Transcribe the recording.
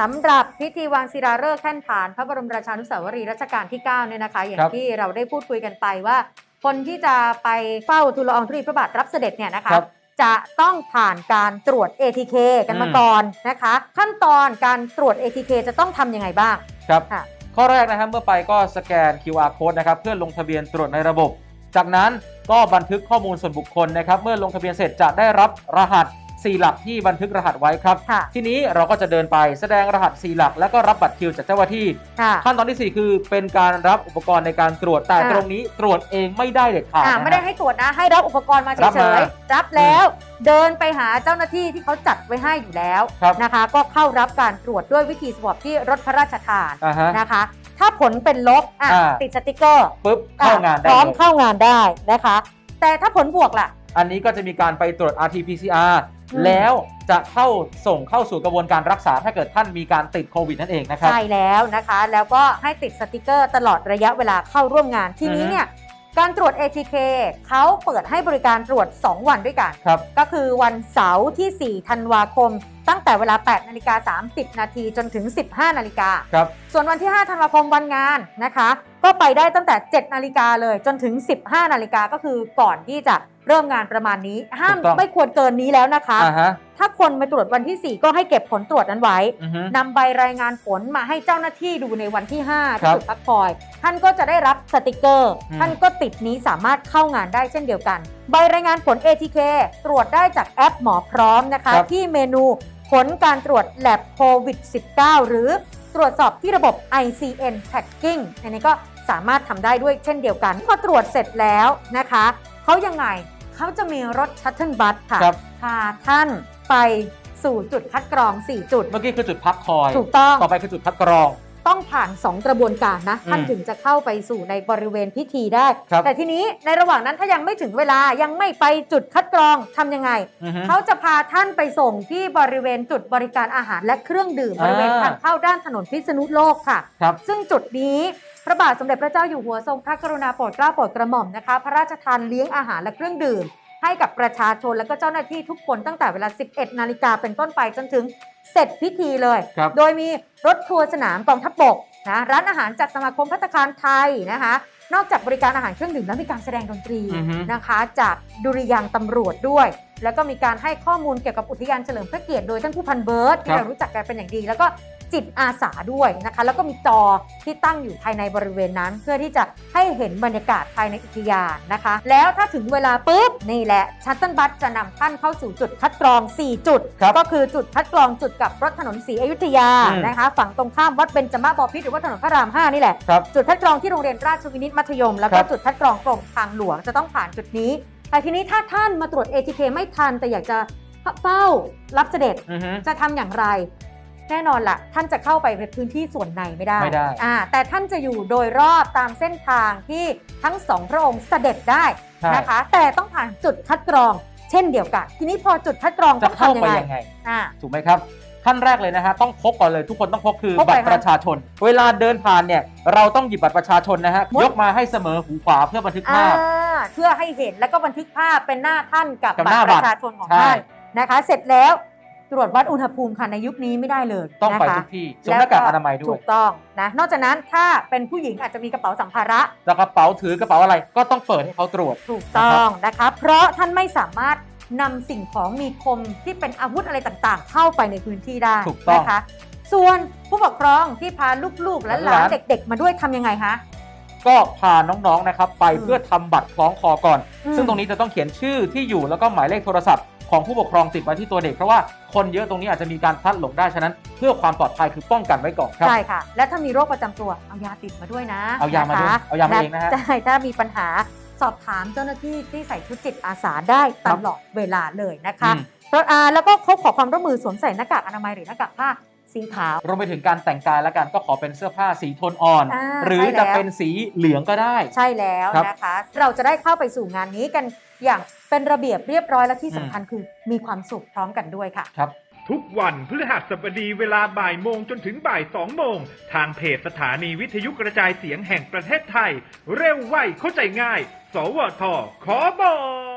สำหรับพิธีวางศิลาฤกษ์แท่นฐาน พระบรมราชานุสาวรีย์รัชกาลที่9เนี่ยนะคะ อย่างครับที่เราได้พูดคุยกันไปว่า คนที่จะไปเฝ้าทูลละอองธุลีพระบาทรับเสด็จเนี่ยนะคะครับจะต้องผ่านการตรวจ ATK กันมาอืมก่อนนะคะ ขั้นตอนการตรวจ ATK จะต้องทำยังไงบ้างครับค่ะข้อแรกนะครับเมื่อไปก็สแกน QR code นะครับเพื่อลงทะเบียนตรวจในระบบ จากนั้นก็บันทึกข้อมูลส่วนบุคคลนะครับ เมื่อลงทะเบียนเสร็จจะได้รับรหัส 4 หลักที่บันทึกรหัสไว้ครับค่ะทีนี้เราก็จะเดินไปแสดงรหัส 4 หลัก แล้วก็รับบัตรคิวจากเจ้าหน้าที่ค่ะขั้นตอนทีสี่ 4 คือเป็นการรับอุปกรณ์ในการตรวจแต่อ่าตรงนี้ตรวจเองไม่ได้เด็ดขาดอ่านะไม่ได้ให้ตรวจนะให้รับอุปกรณ์มารับเฉมายๆรับแล้วเดินไปหาเจ้าหน้าที่ที่เขาจัดไว้ให้อยู่แล้วครับนะคะ ก็เข้ารับการตรวจด้วยวิธีสวอปที่รถพระราชทานอ่าฮะนะคะ ถ้าผลเป็นลบอะอ่าติดสติกเกอร์ปุ๊บเข้างานได้พร้อมเลยเข้างานได้นะคะ แต่ถ้าผลบวกล่ะ อันนี้ก็จะมีการไปตรวจ RT-PCR อืมแล้วจะเข้าส่งเข้าสู่กระบวนการรักษาถ้าเกิดท่านมีการติดโควิดนั่นเองนะครับ ใช่แล้วนะคะ แล้วก็ให้ติดสติกเกอร์ตลอดระยะเวลาเข้าร่วมงานทีนี้อือฮึเนี่ยการตรวจ ATK เขาเปิดให้บริการตรวจ 2 วันด้วยกันครับก็คือวันเสาร์ที่ 4 ธันวาคมตั้งแต่เวลา 8 นาฬิกา 30 นาทีจนถึง 15 นาฬิกา ครับ ส่วนวันที่ 5 ธันวาคมวันงานนะคะ ก็ไปได้ตั้งแต่ 7 นาฬิกาเลยจนถึง 15 นาฬิกาก็คือก่อนที่จะเริ่มงานประมาณนี้ ห้ามถูกต้อง ไม่ควรเกินนี้แล้วนะคะ อ่าฮะ ถ้าคนมาตรวจวันที่ 4 ก็ให้เก็บผลตรวจนั้นไว้อือฮึ นำใบรายงานผลมาให้เจ้าหน้าที่ดูในวันที่5ครัที่บจุดพักคอย ท่านก็จะได้รับสติกเกอร์ อืม ท่านก็ติดนี้สามารถเข้างานได้เช่นเดียวกัน ใบรายงานผล ATK ตรวจได้จากแอปหมอพร้อมนะคะ ครับ ที่เมนู ผลการตรวจ lab covid 19 หรือตรวจสอบที่ระบบ ICN tagging อันนี้ก็สามารถทำได้ด้วยเช่นเดียวกัน พอตรวจเสร็จแล้วนะคะเขายังไงเขาจะมีรถชัตเทิลบัสค่ะครับพาท่านไปสู่จุดคัดกรอง 4 จุด เมื่อกี้คือจุดพักคอย ถูกต้อง ต่อไปคือจุดคัดกรอง ต้องผ่าน 2 กระบวนการนะ ท่านอืมถึงจะเข้าไปสู่ในบริเวณพิธีได้ครับแต่ทีนี้ในระหว่างนั้นถ้ายังไม่ถึงเวลายังไม่ไปจุดคัดกรองทำยังไงอือฮึเขาจะพาท่านไปส่งที่บริเวณจุดบริการอาหารและเครื่องดื่มบอ่าริเวณทางเข้าด้านถนนพิษณุโลกค่ะครับซึ่งจุดนี้พระบาทสมเด็จพระเจ้าอยู่หัวทรงพระกรุณาโปรดเกล้าโปรดกระหม่อมนะคะ พระราชทานเลี้ยงอาหารและเครื่องดื่ม ให้กับประชาชนและก็เจ้าหน้าที่ทุกคนตั้งแต่เวลา 11 นาฬิกาเป็นต้นไปจนถึงเสร็จพิธีเลยครับโดยมีรถทัวร์สนามกองทัพบกนะร้านอาหารจากสมาคมพัฒคารไทยนะคะ นอกจากบริการอาหารเครื่องดื่มแล้วมีการแสดงดนตรีอือฮึนะคะ จากดุริยางค์ตำรวจด้วย แล้วก็มีการให้ข้อมูลเกี่ยวกับอุทยานเฉลิมพระเกียรติโดยท่านผู้พันเบิร์ตที่ครับเรารู้จักกันเป็นอย่างดี แล้วก็ จิตอาสาด้วยนะคะ แล้วก็มีจอที่ตั้งอยู่ภายในบริเวณนั้น เพื่อที่จะให้เห็นบรรยากาศภายในอุทยานนะคะ แล้วถ้าถึงเวลาปุ๊บนี่แหละชัตเติลบัสจะนำท่านเข้าสู่จุดคัดกรอง 4 จุดครับก็คือจุดคัดกรองจุดกับรถถนนศรีอยุธยาอืมนะคะ ฝั่งตรงข้ามวัดเบญจมาบพิตรหรือว่าถนนพระราม 5 นี่แหละครับจุดคัดกรองที่โรงเรียนราชวินิตมัธยม แล้วคก็รับจุดคัดกรองกรมทางหลวงจะต้องผ่านจุดนี้แต่ทีนี้ถ้าท่านมาตรวจ ATK ไม่ทันแต่อยากจะเฝ้ารับเสด็จอือฮึจะทำอย่างไร แน่นอนละ่ะ ท่านจะเข้าไปในพื้นที่ส่วนในไม่ได้ไม่ได้ อ่าแต่ท่านจะอยู่โดยรอบตามเส้นทางที่ทั้งสองพระองค์เสด็จได้ใช่นะคะ แต่ต้องผ่านจุดคัดกรอง เช่นเดียวกัน ทีนี้พอจุดคัดกรองจะต้องเข้าทำยังไปไงยังไงอ่าถูกไหมครับขั้นแรกเลยนะฮะต้องพกก่อนเลยทุกคนต้องพกคือพกบัอะไรตรคะประชาชน เวลาเดินผ่านเนี่ยเราต้องหยิบบัตรประชาชนนะฮะมุดยกมาให้เสมอหูขวาเพื่อบันทึกอ่าภาพเพื่อให้เห็นแล้วก็บันทึกภาพเป็นหน้าท่านกับกับบัหตน้ารปบัตรระชาชนของใช่ท่านนะคะ เสร็จแล้ว ตรวจวัดอุณหภูมิค่ะในยุคนี้ไม่ได้เลยต้องไปนะคะทุกที่สวมหน้ากากอนามัยด้ถูวยกต้องนะนอกจากนั้นถ้าเป็นผู้หญิงอาจจะมีกระเป๋าสัมภาระแล้วกระเป๋าถือกระเป๋าอะไรก็ต้องเปิดให้เขาตรวจถูกต้องนะคะเพราะท่านไม่สามารถนำสิ่งของมีคมที่เป็นอาวุธอะไรต่างๆ เข้าไปในพื้นที่ได้ถูกต้องนะคะส่วนผู้ปกครองที่พาลูกๆและหลาหลานนเด็ก ๆ มาด้วยทำยังไงคะก็พาน้องๆ นะครับ ไปอืมเพื่อทำบัตรคล้องคอก่อนอืมซึ่งตรงนี้จะต้องเขียนชื่อที่อยู่แล้วก็หมายเลขโทรศัพท์ ของผู้ปกครองติดไว้ที่ตัวเด็ก เพราะว่าคนเยอะตรงนี้อาจจะมีการพลัดหลงได้ฉะนั้น เพื่อความปลอดภัยคือป้องกันไว้ก่อนครับใช่ค่ะ และถ้ามีโรคประจำตัวเอายาติดมาด้วยนะ เอายามาด้วยนะคะเอายามาเองนะฮะใช่ถ้ามีปัญหาสอบถามเจ้าหน้าที่ที่ใส่ชุดจิตอาสาได้ตลอดเวลาเลยนะคะอืมเพราะอ่าแล้วก็เขาขอความร่วมมือสวมใส่หน้ากากอนามัยหรือหน้ากากผ้า สีขาว รวมไปถึงการแต่งกายแล้วกันก็ขอเป็นเสื้อผ้าสีโทนอ่อน อ่าหรือใช่แล้ว จะเป็นสีเหลืองก็ได้ ใช่แล้วครับนะคะ เราจะได้เข้าไปสู่งานนี้กันอย่างเป็นระเบียบเรียบร้อยและที่สำคัญคือมีความสุขพร้อมกันด้วยค่ะ ครับ ทุกวันพฤหัสบดีเวลาบ่ายโมงจนถึงบ่ายสองโมง ทางเพจสถานีวิทยุกระจายเสียงแห่งประเทศไทย เร็วไวเข้าใจง่าย สวทขอบอก